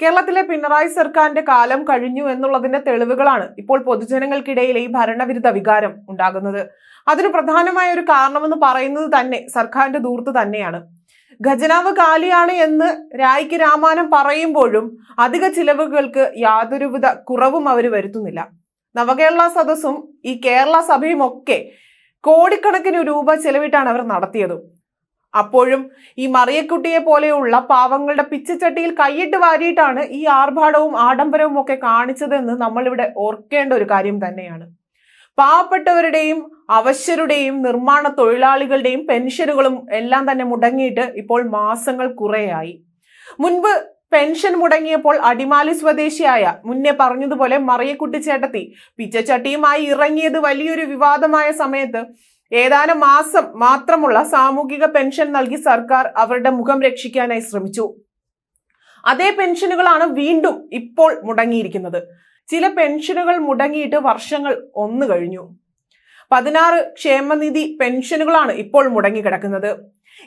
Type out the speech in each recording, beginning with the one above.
കേരളത്തിലെ പിണറായി സർക്കാരിന്റെ കാലം കഴിഞ്ഞു എന്നുള്ളതിന്റെ തെളിവുകളാണ് ഇപ്പോൾ പൊതുജനങ്ങൾക്കിടയിൽ ഈ ഭരണവിരുദ്ധ വികാരം ഉണ്ടാകുന്നത്. അതിന് പ്രധാനമായ ഒരു കാരണമെന്ന് പറയുന്നത് തന്നെ സർക്കാരിന്റെ ദൂർത്ത് തന്നെയാണ്. ഖജനാവ് കാലിയാണ് എന്ന് രായ്ക്ക് രാമാനം പറയുമ്പോഴും അധിക ചിലവുകൾക്ക് യാതൊരുവിധ കുറവും അവർ വരുത്തുന്നില്ല. നവകേരള സദസ്സും ഈ കേരള സഭയും ഒക്കെ കോടിക്കണക്കിന് രൂപ ചെലവിട്ടാണ് അവർ നടത്തിയതും. അപ്പോഴും ഈ മറിയക്കുട്ടിയെ പോലെയുള്ള പാവങ്ങളുടെ പിച്ചച്ചട്ടിയിൽ കൈയിട്ട് വാരിയിട്ടാണ് ഈ ആർഭാടവും ആഡംബരവും ഒക്കെ കാണിച്ചതെന്ന് നമ്മളിവിടെ ഓർക്കേണ്ട ഒരു കാര്യം തന്നെയാണ്. പാവപ്പെട്ടവരുടെയും അവശ്യരുടെയും നിർമ്മാണ തൊഴിലാളികളുടെയും പെൻഷനുകളും എല്ലാം തന്നെ മുടങ്ങിയിട്ട് ഇപ്പോൾ മാസങ്ങൾ കുറേയായി. മുൻപ് പെൻഷൻ മുടങ്ങിയപ്പോൾ അടിമാലി സ്വദേശിയായ മുന്നേ പറഞ്ഞതുപോലെ മറിയക്കുട്ടി ചേട്ടത്തി പിച്ചച്ചട്ടിയുമായി ഇറങ്ങിയത് വലിയൊരു വിവാദമായ സമയത്ത് ഏതാനും മാസം മാത്രമുള്ള സാമൂഹിക പെൻഷൻ നൽകി സർക്കാർ അവരുടെ മുഖം രക്ഷിക്കാനായി ശ്രമിച്ചു. അതേ പെൻഷനുകളാണ് വീണ്ടും ഇപ്പോൾ മുടങ്ങിയിരിക്കുന്നത്. ചില പെൻഷനുകൾ മുടങ്ങിയിട്ട് വർഷങ്ങൾ ഒന്ന് കഴിഞ്ഞു. പതിനാറ് ക്ഷേമനിധി പെൻഷനുകളാണ് ഇപ്പോൾ മുടങ്ങിക്കിടക്കുന്നത്.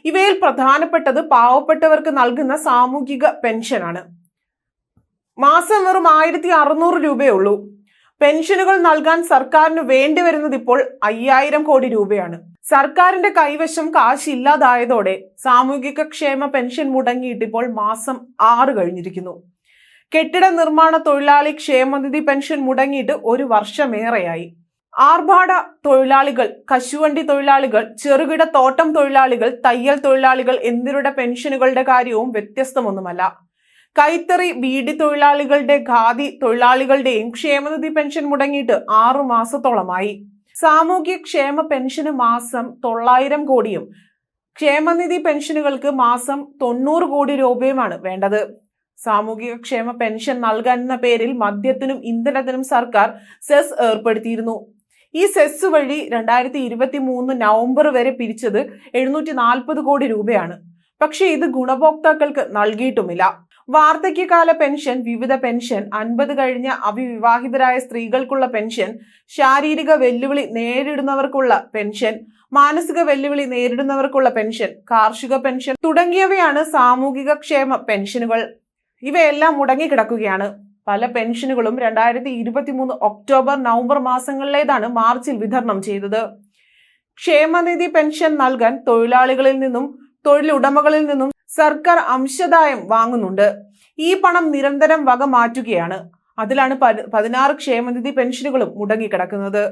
ഇവയിൽ പ്രധാനപ്പെട്ടത് പാവപ്പെട്ടവർക്ക് നൽകുന്ന സാമൂഹിക പെൻഷനാണ്. മാസം വെറും ആയിരത്തി അറുന്നൂറ് രൂപയേ ഉള്ളൂ. പെൻഷനുകൾ നൽകാൻ സർക്കാരിന് വേണ്ടി വരുന്നത് ഇപ്പോൾ അയ്യായിരം കോടി രൂപയാണ്. സർക്കാരിന്റെ കൈവശം കാശ് ഇല്ലാതായതോടെ സാമൂഹിക ക്ഷേമ പെൻഷൻ മുടങ്ങിയിട്ട് ഇപ്പോൾ മാസം ആറ് കഴിഞ്ഞിരിക്കുന്നു. കെട്ടിട നിർമ്മാണ തൊഴിലാളി ക്ഷേമനിധി പെൻഷൻ മുടങ്ങിയിട്ട് ഒരു വർഷമേറെയായി. ആർഭാട തൊഴിലാളികൾ കശുവണ്ടി തൊഴിലാളികൾ ചെറുകിട തോട്ടം തൊഴിലാളികൾ തയ്യൽ തൊഴിലാളികൾ എന്നിവരുടെ പെൻഷനുകളുടെ കാര്യവും വ്യത്യസ്തമൊന്നുമല്ല. കൈത്തറി ബീഡി തൊഴിലാളികളുടെ ഖാദി തൊഴിലാളികളുടെയും ക്ഷേമനിധി പെൻഷൻ മുടങ്ങിയിട്ട് ആറു മാസത്തോളമായി. സാമൂഹ്യ ക്ഷേമ പെൻഷന് മാസം തൊള്ളായിരം കോടിയും ക്ഷേമനിധി പെൻഷനുകൾക്ക് മാസം തൊണ്ണൂറ് കോടി രൂപയുമാണ് വേണ്ടത്. സാമൂഹിക ക്ഷേമ പെൻഷൻ നൽകാനെന്ന പേരിൽ മദ്യത്തിനും ഇന്ധനത്തിനും സർക്കാർ സെസ് ഏർപ്പെടുത്തിയിരുന്നു. ഈ സെസ് വഴി രണ്ടായിരത്തി ഇരുപത്തി മൂന്ന് നവംബർ വരെ പിരിച്ചത് എഴുന്നൂറ്റി നാൽപ്പത് കോടി രൂപയാണ്. പക്ഷേ ഇത് ഗുണഭോക്താക്കൾക്ക് നൽകിയിട്ടുമില്ല. വാർദ്ധക്യകാല പെൻഷൻ വിവിധ പെൻഷൻ അൻപത് കഴിഞ്ഞ അവിവാഹിതരായ സ്ത്രീകൾക്കുള്ള പെൻഷൻ ശാരീരിക വെല്ലുവിളി നേരിടുന്നവർക്കുള്ള പെൻഷൻ മാനസിക വെല്ലുവിളി നേരിടുന്നവർക്കുള്ള പെൻഷൻ കാർഷിക പെൻഷൻ തുടങ്ങിയവയാണ് സാമൂഹിക ക്ഷേമ പെൻഷനുകൾ. ഇവയെല്ലാം മുടങ്ങിക്കിടക്കുകയാണ്. പല പെൻഷനുകളും രണ്ടായിരത്തി ഇരുപത്തി മൂന്ന് ഒക്ടോബർ നവംബർ മാസങ്ങളിലേതാണ് മാർച്ചിൽ വിതരണം ചെയ്തത്. ക്ഷേമനിധി പെൻഷൻ നൽകാൻ തൊഴിലാളികളിൽ നിന്നും തൊഴിലുടമകളിൽ നിന്നും സർക്കാർ അംശദായം വാങ്ങുന്നുണ്ട്. ഈ പണം നിരന്തരം വക മാറ്റുകയാണ്. അതിലാണ് പതിനാറ് ക്ഷേമനിധി പെൻഷനുകളും മുടങ്ങിക്കിടക്കുന്നത്.